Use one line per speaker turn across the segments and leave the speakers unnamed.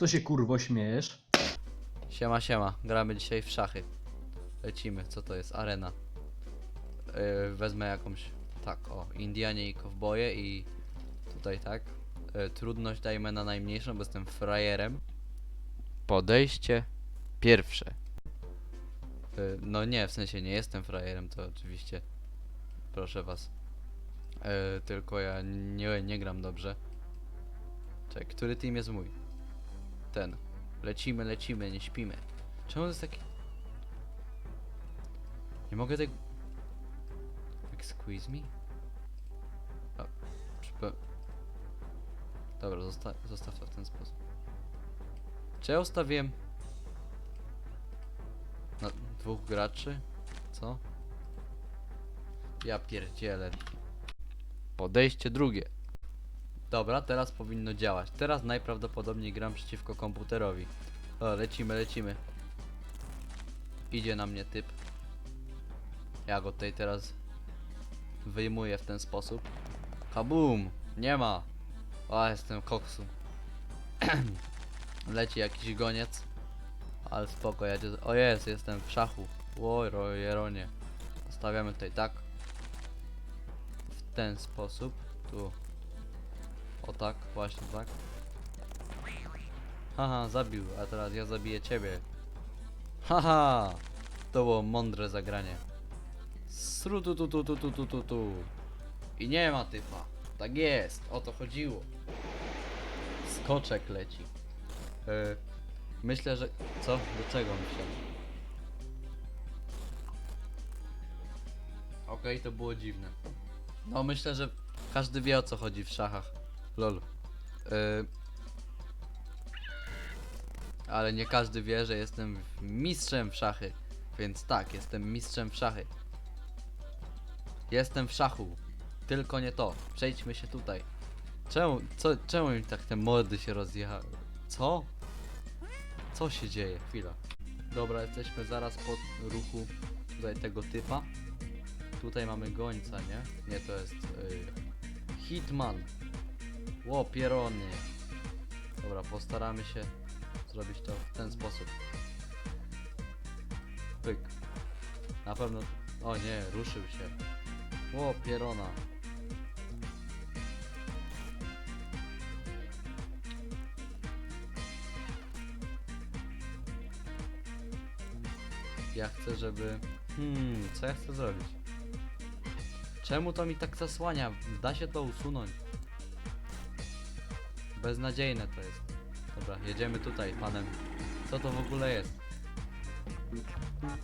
Co się kurwo śmiejesz?
Siema, siema. Gramy dzisiaj w szachy. Lecimy. Co to jest? Arena. Yy, wezmę jakąś... Tak, o. Indianie i kowboje i... Tutaj tak. Yy, trudność dajmy na najmniejszą, bo jestem frajerem. Podejście pierwsze. Yy, no nie, w sensie nie jestem frajerem, to oczywiście. Proszę was. Yy, tylko ja nie, nie gram dobrze. Czekaj, który team jest mój? Ten. Lecimy, lecimy, nie śpimy. Czemu to jest taki... Nie mogę tego... Excuse me? Dobra, zosta zostaw to w ten sposób. Czy ja ustawiłem... Na dwóch graczy? Co? Ja pierdzielę. Podejście drugie. Dobra, teraz powinno działać. Teraz najprawdopodobniej gram przeciwko komputerowi. O, lecimy, lecimy. Idzie na mnie typ. Ja go tutaj teraz wyjmuję w ten sposób. Kabum! Nie ma! O, jestem koksu. Leci jakiś goniec. Ale spoko, ja cię... O jest, jestem w szachu. Oj, rojeronie. Stawiamy tutaj tak. W ten sposób. Tu. O tak, właśnie tak. Haha, zabił, a teraz ja zabiję ciebie. Haha! To było mądre zagranie. Sru tu tu tu tu tu tu tu. I nie ma typa. Tak jest, o to chodziło. Skoczek leci. E, myślę, że... Co? Do czego myślę? Okej, to było dziwne. No myślę, że każdy wie o co chodzi w szachach. Lol. Y... Ale nie każdy wie, że jestem mistrzem w szachy. Więc tak, jestem mistrzem w szachy. Jestem w szachu. Tylko nie to. Przejdźmy się tutaj. Czemu, co, czemu mi tak te mordy się rozjechały? Co? Co się dzieje? Chwila. Dobra, jesteśmy zaraz po ruchu tutaj tego typa. Tutaj mamy gońca, nie? Nie, to jest y, Hitman. Ło, pierony. Dobra, postaramy się zrobić to w ten sposób. Pyk. Na pewno... O nie, ruszył się. Ło, pierona. Ja chcę, żeby... Hmm, co ja chcę zrobić? Czemu to mi tak zasłania? Da się to usunąć. Beznadziejne to jest. Dobra, jedziemy tutaj panem. Co to w ogóle jest?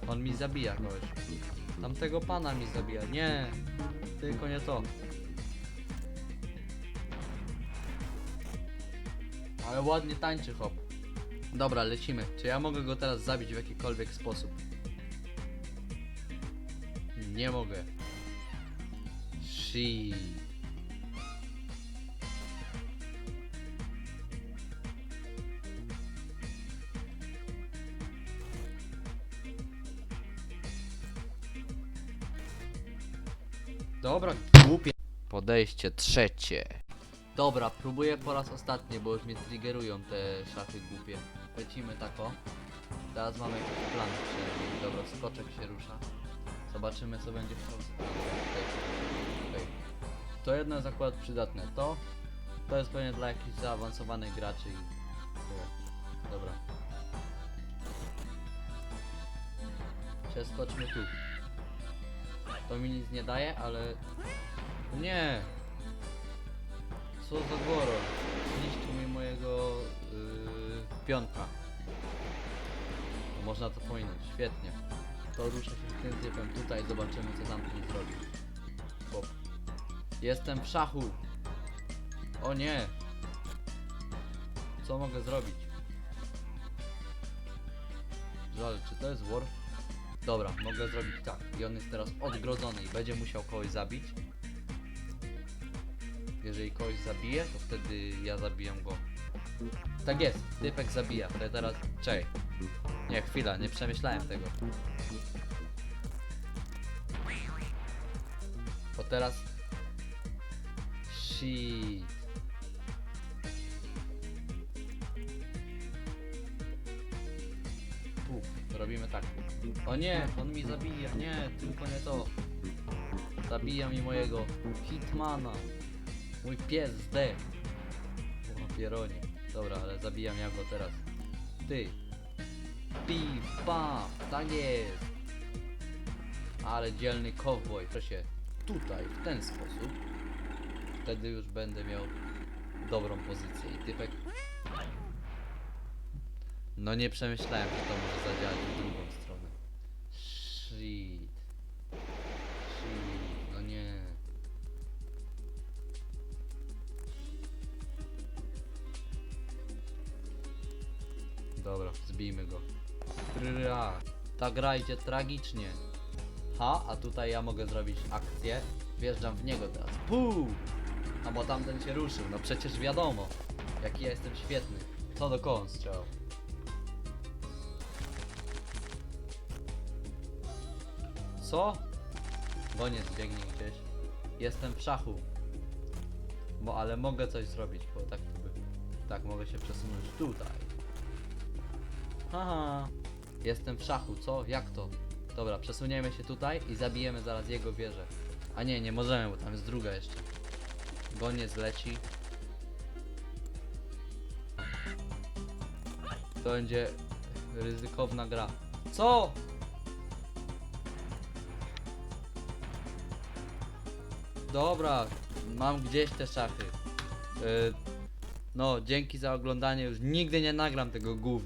On mi zabija kogoś. Tamtego pana mi zabija. Nie, tylko nie to. Ale ładnie tańczy hop. Dobra, lecimy. Czy ja mogę go teraz zabić w jakikolwiek sposób? Nie mogę. Shit. Dobra, głupie. Podejście trzecie. Dobra, próbuję po raz ostatni, bo już mnie triggerują te szachy głupie. Lecimy tako. Teraz mamy jakiś plan przynajmniej. Dobra, skoczek się rusza. Zobaczymy co będzie w Polsce. Okej, okej. To jedno jest akurat przydatne. To, to jest pewnie dla jakichś zaawansowanych graczy i tyle. Dobra. Przeskoczmy tu. To mi nic nie daje, ale... Nie! Co za goro? Zniszczył mi mojego yy, pionka. Można to pominąć, świetnie. To ruszę się z tym typem tutaj, zobaczymy co tam tu zrobi. Hop. Jestem w szachu! O nie! Co mogę zrobić? Żal, czy to jest war? Dobra, mogę zrobić tak. I on jest teraz odgrodzony i będzie musiał kogoś zabić. Jeżeli kogoś zabije, to wtedy ja zabijam go. Tak jest, typek zabija. Ja teraz... Czekaj. Nie, chwila, nie przemyślałem tego. Bo teraz... Shit. Robimy tak. O nie, on mi zabija, nie, tylko nie to. Zabija mi mojego Hitmana. Mój pies zdech. O, pieronie. Dobra, ale zabijam ja go teraz. Ty. Pi, pam, tak jest. Ale dzielny cowboy, to się tutaj, w ten sposób. Wtedy już będę miał dobrą pozycję i typek no nie przemyślałem, że to może zadziałać w drugą stronę. Shit. Shit. No nie. Dobra, zbijmy go. Tryra. Ta gra idzie tragicznie. Ha, a tutaj ja mogę zrobić akcję. Wjeżdżam w niego teraz. Puu! A bo tamten się ruszył. No przecież wiadomo. Jaki ja jestem świetny. Co do koło on Co? Goniec biegnie gdzieś. Jestem w szachu. Bo ale mogę coś zrobić, bo tak to by. Tak, mogę się przesunąć tutaj. Haha. Jestem w szachu, co? Jak to? Dobra, przesuniemy się tutaj i zabijemy zaraz jego wieżę. A nie, nie możemy, bo tam jest druga jeszcze. Goniec leci. To będzie ryzykowna gra. Co? Dobra, mam gdzieś te szachy. Yy, no, dzięki za oglądanie. Już nigdy nie nagram tego gówna.